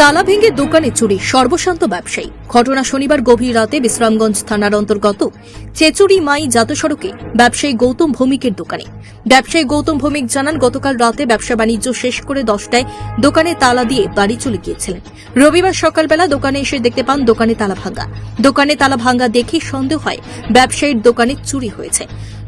তালা ভেঙে দোকানে চুরি, সর্বশান্ত ব্যবসায়ী। ঘটনা শনিবার গভীর রাতে বিশ্রামগঞ্জ থানার অন্তর্গত চেচুরি মাই জাতীয় সড়কে ব্যবসায়ী গৌতম ভৌমিকের দোকানে। ব্যবসায়ী গৌতম ভৌমিক জানান, গতকাল রাতে ব্যবসা বাণিজ্য শেষ করে দশটায় দোকানে তালা দিয়ে বাড়ি চলে গিয়েছিলেন। রবিবার সকালবেলা দোকানে এসে দেখতে পান, দোকানে তালা ভাঙ্গা দোকানে তালা ভাঙ্গা দেখে সন্দেহ হয়, ব্যবসায়ীর দোকানে চুরি হয়েছে।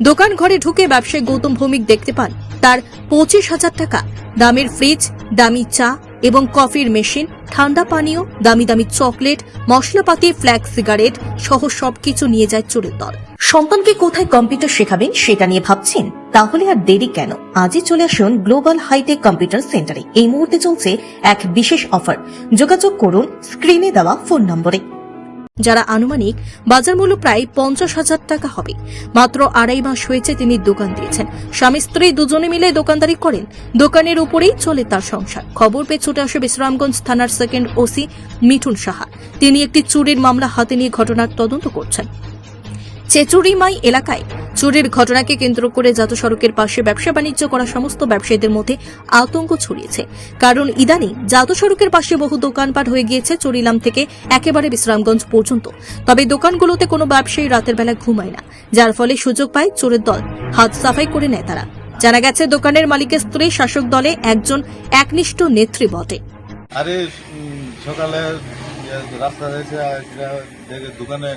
দোকান ঘরে ঢুকে ব্যবসায়ী গৌতম ভৌমিক দেখতে পান, তার পঁচিশ হাজার টাকা, দামের ফ্রিজ, দামি চা এবং কফির মেশিন ঠান্ডা পানীয়, দামি দামি চকলেট, মশলাপাতি, ফ্ল্যাগ সিগারেট সহ সবকিছু নিয়ে যায় চোরের দল। সন্তানকে কোথায় কম্পিউটার শেখাবেন সেটা নিয়ে ভাবছেন? তাহলে আর দেরি কেন? আজই চলে আসুন গ্লোবাল হাইটেক কম্পিউটার সেন্টারে। এই মুহূর্তে চলছে এক বিশেষ অফার। যোগাযোগ করুন স্ক্রিনে দেওয়া ফোন নম্বরে। যারা আনুমানিক বাজার মূল্য প্রায় পঞ্চাশ হাজার টাকা হবে। মাত্র আড়াই মাস হয়েছে তিনি দোকান দিয়েছেন। স্বামী স্ত্রী দুজনে মিলে দোকানদারি করেন। দোকানের উপরেই চলে তার সংসার। খবর পেয়ে ছুটে আসে বিশ্রামগঞ্জ থানার সেকেন্ড ওসি মিঠুন সাহা। তিনি একটি চুরির মামলা হাতে নিয়ে ঘটনার তদন্ত করছেন। চেচুরিমাই এলাকায় চুরির ঘটনাকে কেন্দ্র করে জাত সড়কের পাশে ব্যবসা বাণিজ্য করা সমস্ত ব্যবসায়ীদের মধ্যে আতঙ্ক ছড়িয়েছে। কারণ ইদানিং জাত সড়কের পাশে বহু দোকানপাট হয়ে গিয়েছে চুরিলাম থেকে একেবারে বিশ্রামগঞ্জ পর্যন্ত। তবে দোকানগুলোতে কোনো ব্যবসায়ী রাতের বেলা ঘুমায় না যার ফলে সুযোগ পায় চোরের দল। হাত সাফাই করে নেয় তারা। জানা গেছে দোকানের মালিকের স্ত্রী শাসক দলে একজন একনিষ্ঠ নেত্রী বটে। আরে সকালে ইয়ে, রাস্তা দোকানে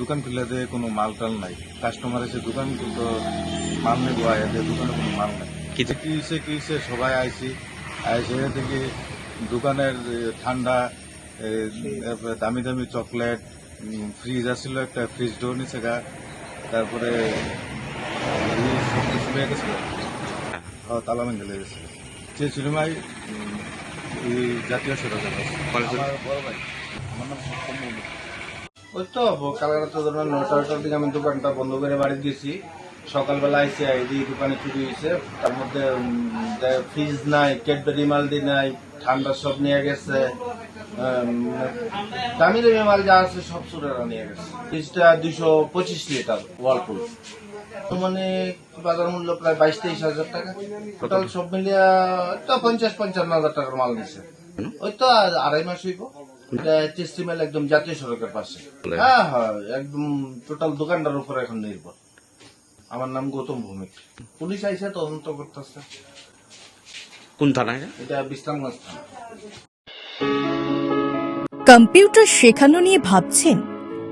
দোকান খুলে দেয় কোনো মাল টাল নাই। কাস্টমার এসে দোকান কিন্তু মাল নেব আয় দোকানে কোনো মাল নাই। কি কিসে কিসে সবাই আইছি আইসে দেখি দোকানের ঠান্ডা দামি দামি চকলেট ফ্রিজ আসছিল একটা ফ্রিজ ডো নিচে গা। তারপরে কিছু গেছিল হ্যাঁ। তালা ভেঙে গেছিল সে চুরিমাই জাতীয় আমার বড় ভাই আমার নাম মল্লিক। ওই তো কাল রাতে ধরুন নটা নটার দিকে আমি দোকানটা বন্ধ করে বাড়ি দিয়েছি। সকালবেলা আইসি আইডি দোকানে চুরি হয়েছে তার মধ্যে ফ্রিজ নাই ক্যাডবেরি মালদি নাই ঠান্ডা সব নিয়ে গেছে। দামি দামি মাল যা আছে সব চুরেরা নিয়ে গেছে। ফ্রিজটা দুইশো পঁচিশ লিটার ওয়ালপুল মানে বাজার মূল্য প্রায় বাইশ তেইশ হাজার টাকা। টোটাল সব মিলিয়ে তো পঞ্চাশ পঞ্চান্ন হাজার টাকার মাল নিছে। ওই তো আড়াই মাস হইব। একদম জাতীয় সড়কের পাশে। হ্যাঁ হ্যাঁ একদম টোটাল দোকানটার উপর এখন নির্ভর। আমার নাম গৌতম ভৌমিক। পুলিশ আইসে তদন্ত করতেছে। কোন থানায় এটা? বিশ্রামগঞ্জ থানা। কম্পিউটার শেখানো নিয়ে ভাবছেন?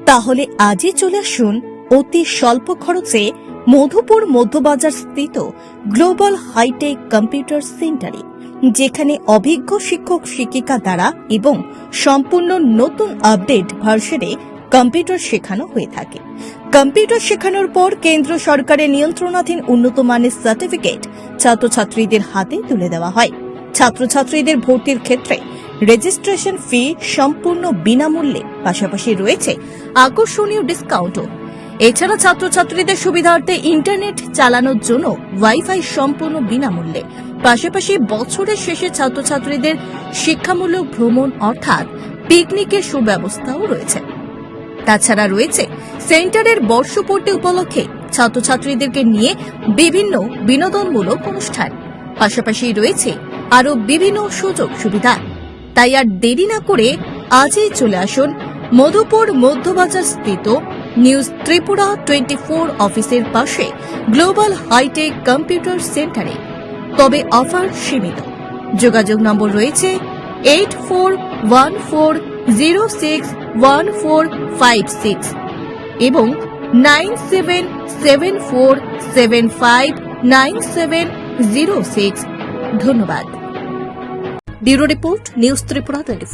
তাহলে আজই চলে আসুন অতি স্বল্প খরচে মধুপুর মধ্যবাজার স্থিত গ্লোবাল হাইটেক কম্পিউটার সেন্টারে যেখানে অভিজ্ঞ শিক্ষক, শিক্ষিকা দ্বারা এবং সম্পূর্ণ নতুন আপডেট ভার্সনে কম্পিউটার শেখানো হয়ে থাকে। কম্পিউটার শেখানোর পর কেন্দ্র সরকারের নিয়ন্ত্রণাধীন উন্নত মানের সার্টিফিকেট ছাত্রছাত্রীদের হাতে তুলে দেওয়া হয়। ছাত্রছাত্রীদের ভর্তির ক্ষেত্রে রেজিস্ট্রেশন ফি সম্পূর্ণ বিনামূল্যে, পাশাপাশি রয়েছে আকর্ষণীয় ডিসকাউন্টও। এছাড়া ছাত্রছাত্রীদের সুবিধার্থে ইন্টারনেট চালানোর জন্য ওয়াইফাই সম্পূর্ণ বিনামূল্যে পাশাপাশি বছরের শেষে ছাত্রছাত্রীদের শিক্ষামূলক ভ্রমণ অর্থাৎ পিকনিকের সুব্যবস্থাও রয়েছে। তাছাড়া রয়েছে সেন্টারের বর্ষপূর্তি উপলক্ষে ছাত্রছাত্রীদেরকে নিয়ে বিভিন্ন বিনোদনমূলক অনুষ্ঠান। পাশাপাশি রয়েছে আরও বিভিন্ন সুযোগ সুবিধা। তাই আর দেরি না করে আজই চলে আসুন মধুপুর মধ্যবাজার স্থিত নিউজ ত্রিপুরা টোয়েন্টি ফোর অফিসের পাশে গ্লোবাল হাইটেক কম্পিউটার সেন্টারে। তবে অফার সীমিত। যোগাযোগ নম্বর রয়েছে eight four one four zero six one four five six এবং nine seven seven four seven five nine seven zero six ধন্যবাদ। Bureau report news Tripura twenty